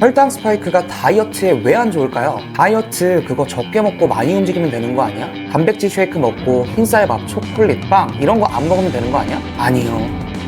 혈당 스파이크가 다이어트에 왜 안 좋을까요? 다이어트 그거 적게 먹고 많이 움직이면 되는 거 아니야? 단백질 쉐이크 먹고 흰쌀밥, 초콜릿, 빵 이런 거 안 먹으면 되는 거 아니야? 아니요.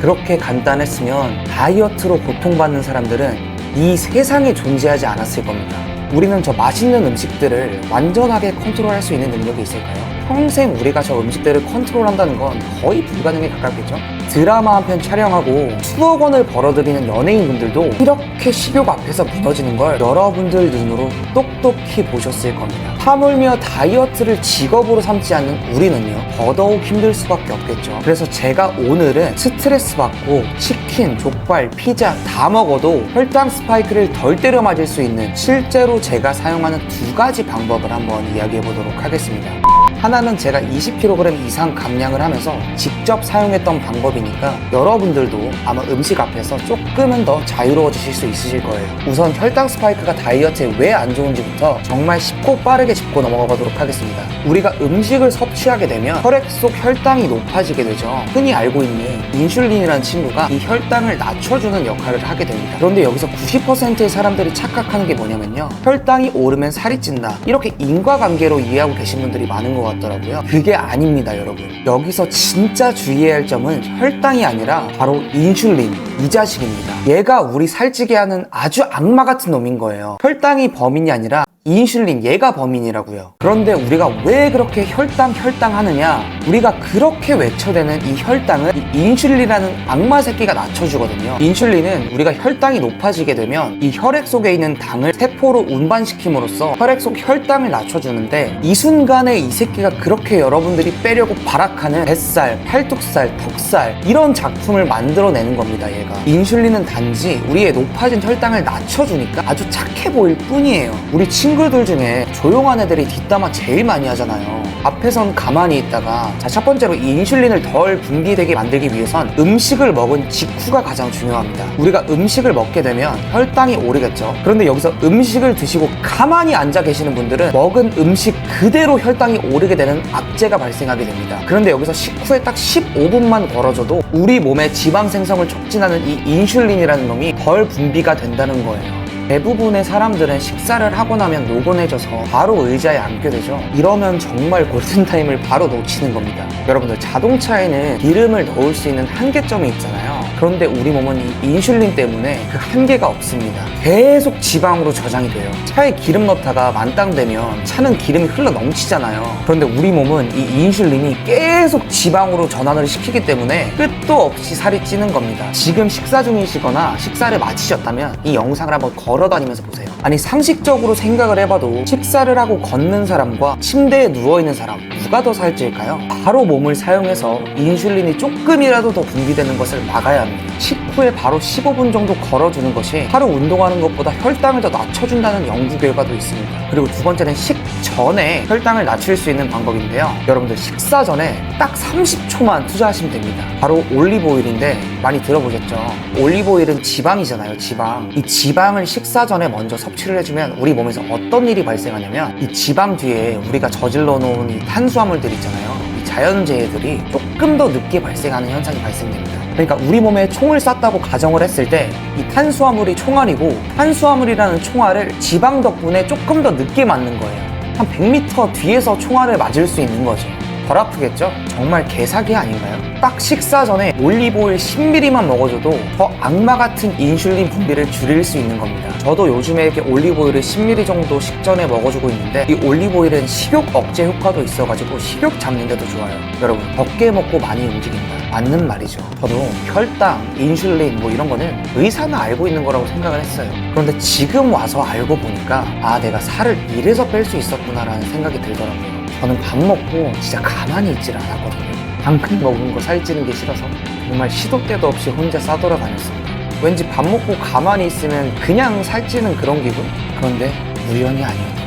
그렇게 간단했으면 다이어트로 고통받는 사람들은 이 세상에 존재하지 않았을 겁니다. 우리는 저 맛있는 음식들을 완전하게 컨트롤할 수 있는 능력이 있을까요? 평생 우리가 저 음식들을 컨트롤한다는 건 거의 불가능에 가깝겠죠? 드라마 한 편 촬영하고 수억 원을 벌어들이는 연예인분들도 이렇게 식욕 앞에서 무너지는 걸 여러분들 눈으로 똑똑히 보셨을 겁니다. 하물며 다이어트를 직업으로 삼지 않는 우리는요, 더더욱 힘들 수밖에 없겠죠. 그래서 제가 오늘은 스트레스 받고 치킨, 족발, 피자 다 먹어도 혈당 스파이크를 덜 때려 맞을 수 있는 실제로 제가 사용하는 두 가지 방법을 한번 이야기해 보도록 하겠습니다. 하나는 제가 20kg 이상 감량을 하면서 직접 사용했던 방법이니까 여러분들도 아마 음식 앞에서 조금은 더 자유로워지실 수 있으실 거예요. 우선 혈당 스파이크가 다이어트에 왜 안 좋은지부터 정말 쉽고 빠르게 짚고 넘어가 보도록 하겠습니다. 우리가 음식을 섭취하게 되면 혈액 속 혈당이 높아지게 되죠. 흔히 알고 있는 인슐린이라는 친구가 이 혈당을 낮춰주는 역할을 하게 됩니다. 그런데 여기서 90%의 사람들이 착각하는 게 뭐냐면요. 혈당이 오르면 살이 찐다. 이렇게 인과관계로 이해하고 계신 분들이 많은 것 같더라고요. 그게 아닙니다, 여러분. 여기서 진짜 주의해야 할 점은 혈당이 아니라 바로 인슐린, 이 자식입니다. 얘가 우리 살찌게 하는 아주 악마 같은 놈인 거예요. 혈당이 범인이 아니라 인슐린 얘가 범인이라고요. 그런데 우리가 왜 그렇게 혈당 혈당 하느냐? 우리가 그렇게 외쳐대는 이 혈당은 이 인슐린이라는 악마 새끼가 낮춰주거든요. 인슐린은 우리가 혈당이 높아지게 되면 이 혈액 속에 있는 당을 세포로 운반시킴으로써 혈액 속 혈당을 낮춰주는데 이 순간에 이 새끼가 그렇게 여러분들이 빼려고 발악하는 뱃살, 팔뚝살, 턱살 이런 작품을 만들어내는 겁니다. 얘가 인슐린은 단지 우리의 높아진 혈당을 낮춰주니까 아주 착해 보일 뿐이에요. 우리 친구들 중에 조용한 애들이 뒷담화 제일 많이 하잖아요. 앞에선 가만히 있다가 자 첫 번째로 이 인슐린을 덜 분비되게 만들기 위해선 음식을 먹은 직후가 가장 중요합니다. 우리가 음식을 먹게 되면 혈당이 오르겠죠. 그런데 여기서 음식을 드시고 가만히 앉아 계시는 분들은 먹은 음식 그대로 혈당이 오르게 되는 악재가 발생하게 됩니다. 그런데 여기서 식후에 딱 15분만 걸어줘도 우리 몸의 지방 생성을 촉진하는 이 인슐린이라는 놈이 덜 분비가 된다는 거예요. 대부분의 사람들은 식사를 하고 나면 노곤해져서 바로 의자에 앉게 되죠. 이러면 정말 골든타임을 바로 놓치는 겁니다. 여러분들 자동차에는 기름을 넣을 수 있는 한계점이 있잖아요. 그런데 우리 몸은 이 인슐린 때문에 그 한계가 없습니다. 계속 지방으로 저장이 돼요. 차에 기름 넣다가 만땅되면 차는 기름이 흘러 넘치잖아요. 그런데 우리 몸은 이 인슐린이 계속 지방으로 전환을 시키기 때문에 끝도 없이 살이 찌는 겁니다. 지금 식사 중이시거나 식사를 마치셨다면 이 영상을 한번 걸어 다니면서 보세요. 아니 상식적으로 생각을 해봐도 식사를 하고 걷는 사람과 침대에 누워 있는 사람 누가 더 살찔까요? 바로 몸을 사용해서 인슐린이 조금이라도 더 분비되는 것을 막아야 합니다. 식후에 바로 15분 정도 걸어주는 것이 하루 운동하는 것보다 혈당을 더 낮춰준다는 연구 결과도 있습니다. 그리고 두 번째는 식 전에 혈당을 낮출 수 있는 방법인데요. 여러분들 식사 전에 딱 30초만 투자하시면 됩니다. 바로 올리브오일인데 많이 들어보셨죠? 올리브오일은 지방이잖아요, 지방. 이 지방을 식사 전에 먼저 섭취를 해주면 우리 몸에서 어떤 일이 발생하냐면 이 지방 뒤에 우리가 저질러 놓은 이 탄수화물들 있잖아요. 이 자연재해들이 조금 더 늦게 발생하는 현상이 발생됩니다. 그러니까 우리 몸에 총을 쐈다고 가정을 했을 때 이 탄수화물이 총알이고 탄수화물이라는 총알을 지방 덕분에 조금 더 늦게 맞는 거예요. 한 100m 뒤에서 총알을 맞을 수 있는 거죠. 덜 아프겠죠? 정말 개사기 아닌가요? 딱 식사 전에 올리브오일 10ml만 먹어줘도 더 악마 같은 인슐린 분비를 줄일 수 있는 겁니다. 저도 요즘에 이렇게 올리브오일을 10ml 정도 식전에 먹어주고 있는데 이 올리브오일은 식욕 억제 효과도 있어가지고 식욕 잡는 데도 좋아요. 여러분 적게 먹고 많이 움직인다. 맞는 말이죠. 저도 혈당, 인슐린 뭐 이런 거는 의사는 알고 있는 거라고 생각을 했어요. 그런데 지금 와서 알고 보니까 아 내가 살을 이래서 뺄 수 있었구나라는 생각이 들더라고요. 저는 밥 먹고 진짜 가만히 있질 않았거든요. 방금 먹은 거 살찌는 게 싫어서 정말 시도 때도 없이 혼자 싸돌아 다녔습니다. 왠지 밥 먹고 가만히 있으면 그냥 살찌는 그런 기분? 그런데 우연이 아니었거든요.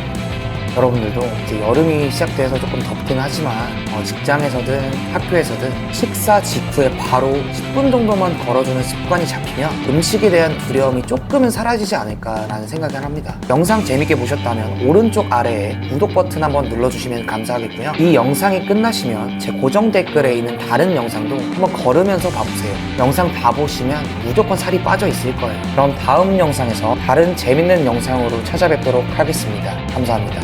여러분들도 이제 여름이 시작돼서 조금 덥긴 하지만 어, 직장에서든 학교에서든 식사 직후에 바로 10분 정도만 걸어주는 습관이 잡히면 음식에 대한 두려움이 조금은 사라지지 않을까라는 생각을 합니다. 영상 재밌게 보셨다면 오른쪽 아래에 구독 버튼 한번 눌러주시면 감사하겠고요. 이 영상이 끝나시면 제 고정 댓글에 있는 다른 영상도 한번 걸으면서 봐보세요. 영상 다 보시면 무조건 살이 빠져 있을 거예요. 그럼 다음 영상에서 다른 재밌는 영상으로 찾아뵙도록 하겠습니다. 감사합니다.